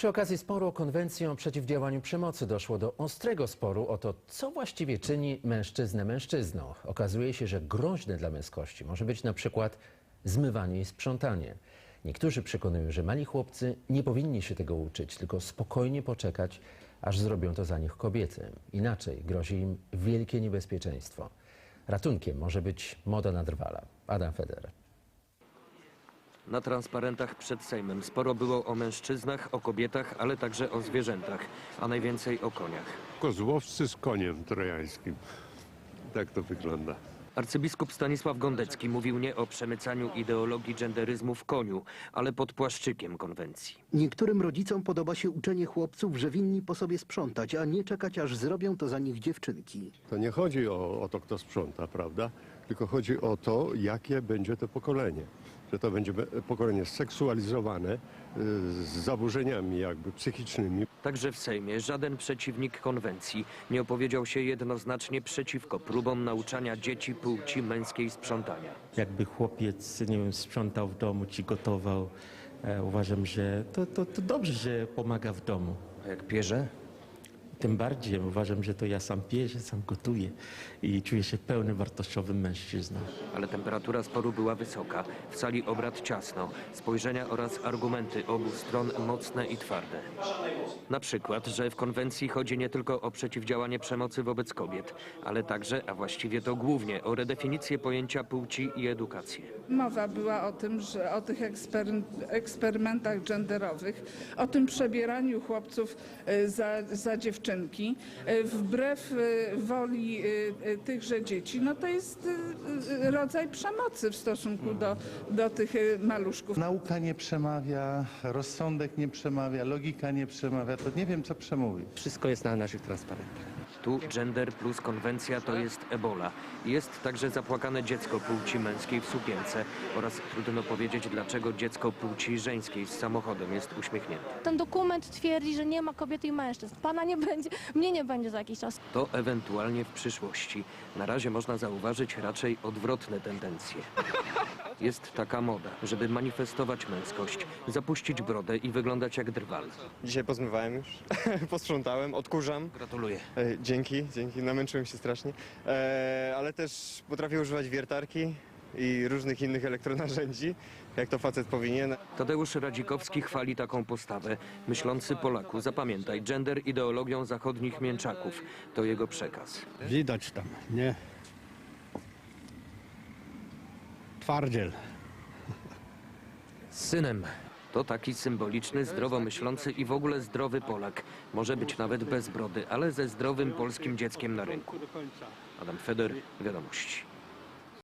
Przy okazji sporu o konwencję o przeciwdziałaniu przemocy doszło do ostrego sporu o to, co właściwie czyni mężczyznę mężczyzną. Okazuje się, że groźne dla męskości może być na przykład zmywanie i sprzątanie. Niektórzy przekonują, że mali chłopcy nie powinni się tego uczyć, tylko spokojnie poczekać, aż zrobią to za nich kobiety. Inaczej grozi im wielkie niebezpieczeństwo. Ratunkiem może być moda na drwala. Adam Feder. Na transparentach przed Sejmem sporo było o mężczyznach, o kobietach, ale także o zwierzętach, a najwięcej o koniach. Kozłowcy z koniem trojańskim. Tak to wygląda. Arcybiskup Stanisław Gondecki mówił nie o przemycaniu ideologii genderyzmu w koniu, ale pod płaszczykiem konwencji. Niektórym rodzicom podoba się uczenie chłopców, że winni po sobie sprzątać, a nie czekać, aż zrobią to za nich dziewczynki. To nie chodzi o, o to, kto sprząta, prawda? Tylko chodzi o to, jakie będzie to pokolenie. Że to będzie pokolenie seksualizowane, y, z zaburzeniami jakby psychicznymi. Także w Sejmie żaden przeciwnik konwencji nie opowiedział się jednoznacznie przeciwko próbom nauczania dzieci płci męskiej sprzątania. jakby chłopiec, nie wiem, sprzątał w domu czy gotował. E, uważam, że to, to, to dobrze, że pomaga w domu. A jak pierze? Tym bardziej uważam, że to ja sam pierzę, sam gotuję i czuję się pełnym, wartościowym mężczyzną. Ale temperatura sporu była wysoka, w sali obrad ciasno, spojrzenia oraz argumenty obu stron mocne i twarde. Na przykład, że w konwencji chodzi nie tylko o przeciwdziałanie przemocy wobec kobiet, ale także, a właściwie to głównie, o redefinicję pojęcia płci i edukację. Mowa była o tym, że o tych ekspery, eksperymentach genderowych, o tym przebieraniu chłopców e, za, za dziewczynki, e, wbrew e, woli e, tychże dzieci, no to jest rodzaj przemocy w stosunku do, do tych maluszków. Nauka nie przemawia, rozsądek nie przemawia, logika nie przemawia, to nie wiem, co przemówi. Wszystko jest na naszych transparentach. Tu gender plus konwencja to jest ebola. Jest także zapłakane dziecko płci męskiej w sukience oraz trudno powiedzieć, dlaczego dziecko płci żeńskiej z samochodem jest uśmiechnięte. Ten dokument twierdzi, że nie ma kobiety i mężczyzn. Pana nie będzie, mnie nie będzie za jakiś czas. To ewentualnie w przyszłości. Na razie można zauważyć raczej odwrotne tendencje. Jest taka moda, żeby manifestować męskość, zapuścić brodę i wyglądać jak drwal. Dzisiaj pozmywałem już, posprzątałem, odkurzam. Gratuluję. E, dzięki, dzięki, namęczyłem się strasznie. E, ale też potrafię używać wiertarki i różnych innych elektronarzędzi, jak to facet powinien. Tadeusz Radzikowski chwali taką postawę. Myślący Polaku, zapamiętaj, gender ideologią zachodnich mięczaków. To jego przekaz. Widać tam, nie? Twardziel. Z synem. To taki symboliczny, zdrowo myślący i w ogóle zdrowy Polak. Może być nawet bez brody, ale ze zdrowym polskim dzieckiem na rynku. Adam Feder, Wiadomości.